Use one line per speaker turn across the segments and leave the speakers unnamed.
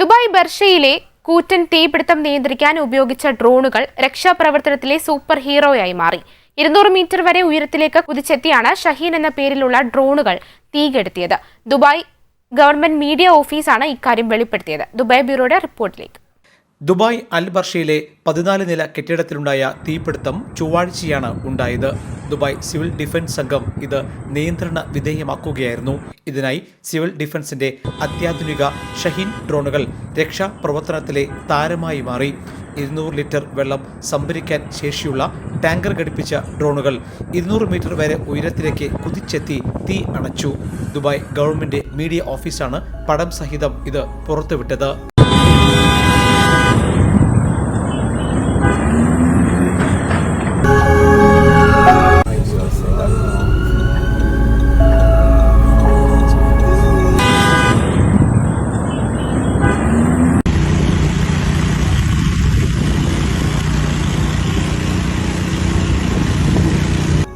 Dubai ബർഷയിലെ കൂറ്റൻ തീപിടുത്തം നിയന്ത്രിക്കാൻ ഉപയോഗിച്ച ഡ്രോണുകൾ രക്ഷാപ്രവർത്തനത്തിലെ സൂപ്പർ ഹീറോയായി മാറി. ഇരുന്നൂറ് മീറ്റർ വരെ ഉയരത്തിലേക്ക് കുതിച്ചെത്തിയാണ് ഷഹീൻ എന്ന പേരിലുള്ള ഡ്രോണുകൾ തീകെടുത്തിയത്. ദുബായ് ഗവൺമെന്റ് മീഡിയ ഓഫീസാണ് ഇക്കാര്യം വെളിപ്പെടുത്തിയത്. ദുബായ് ബ്യൂറോയുടെ റിപ്പോർട്ടിലേക്ക്.
ദുബായ് അൽ ബർഷയിലെ പതിനാല് നില കെട്ടിടത്തിലുണ്ടായ തീപിടുത്തം ചൊവ്വാഴ്ചയാണ് ഉണ്ടായത്. ദുബായ് സിവിൽ ഡിഫൻസ് സംഘം ഇത് നിയന്ത്രണ വിധേയമാക്കുകയായിരുന്നു. ഇതിനായി സിവിൽ ഡിഫൻസിന്റെ അത്യാധുനിക ഷഹീൻ ഡ്രോണുകൾ രക്ഷാപ്രവർത്തനത്തിലെ താരമായി മാറി. ഇരുന്നൂറ് ലിറ്റർ വെള്ളം സംഭരിക്കാൻ ശേഷിയുള്ള ടാങ്കർ ഘടിപ്പിച്ച ഡ്രോണുകൾ ഇരുന്നൂറ് മീറ്റർ വരെ ഉയരത്തിലേക്ക് കുതിച്ചെത്തി തീ അണച്ചു. ദുബായ് ഗവൺമെന്റ് മീഡിയ ഓഫീസാണ് പടം സഹിതം ഇത് പുറത്തുവിട്ടത്.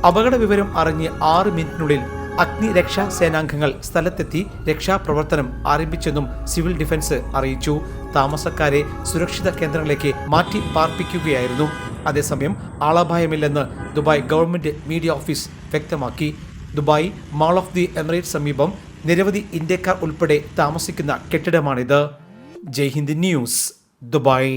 അപകട വിവരം അറിഞ്ഞ് ആറ് മിനിറ്റിനുള്ളിൽ അഗ്നി അഗ്നിരക്ഷാ സേനാംഗങ്ങൾ സ്ഥലത്തെത്തി രക്ഷാപ്രവർത്തനം ആരംഭിച്ചെന്നും സിവിൽ ഡിഫൻസ് അറിയിച്ചു. താമസക്കാരെ സുരക്ഷിത കേന്ദ്രങ്ങളിലേക്ക് മാറ്റി പാർപ്പിക്കുകയായിരുന്നു. അതേസമയം ആളപായമില്ലെന്ന് ദുബായ് ഗവൺമെന്റ് മീഡിയ ഓഫീസ് വ്യക്തമാക്കി. Dubai mall of the emirate സമീപം നിരവധി ഇന്ത്യക്കാർ ഉൾപ്പെടെ താമസിക്കുന്ന കെട്ടിടമാണിത്. Jaihind news Dubai.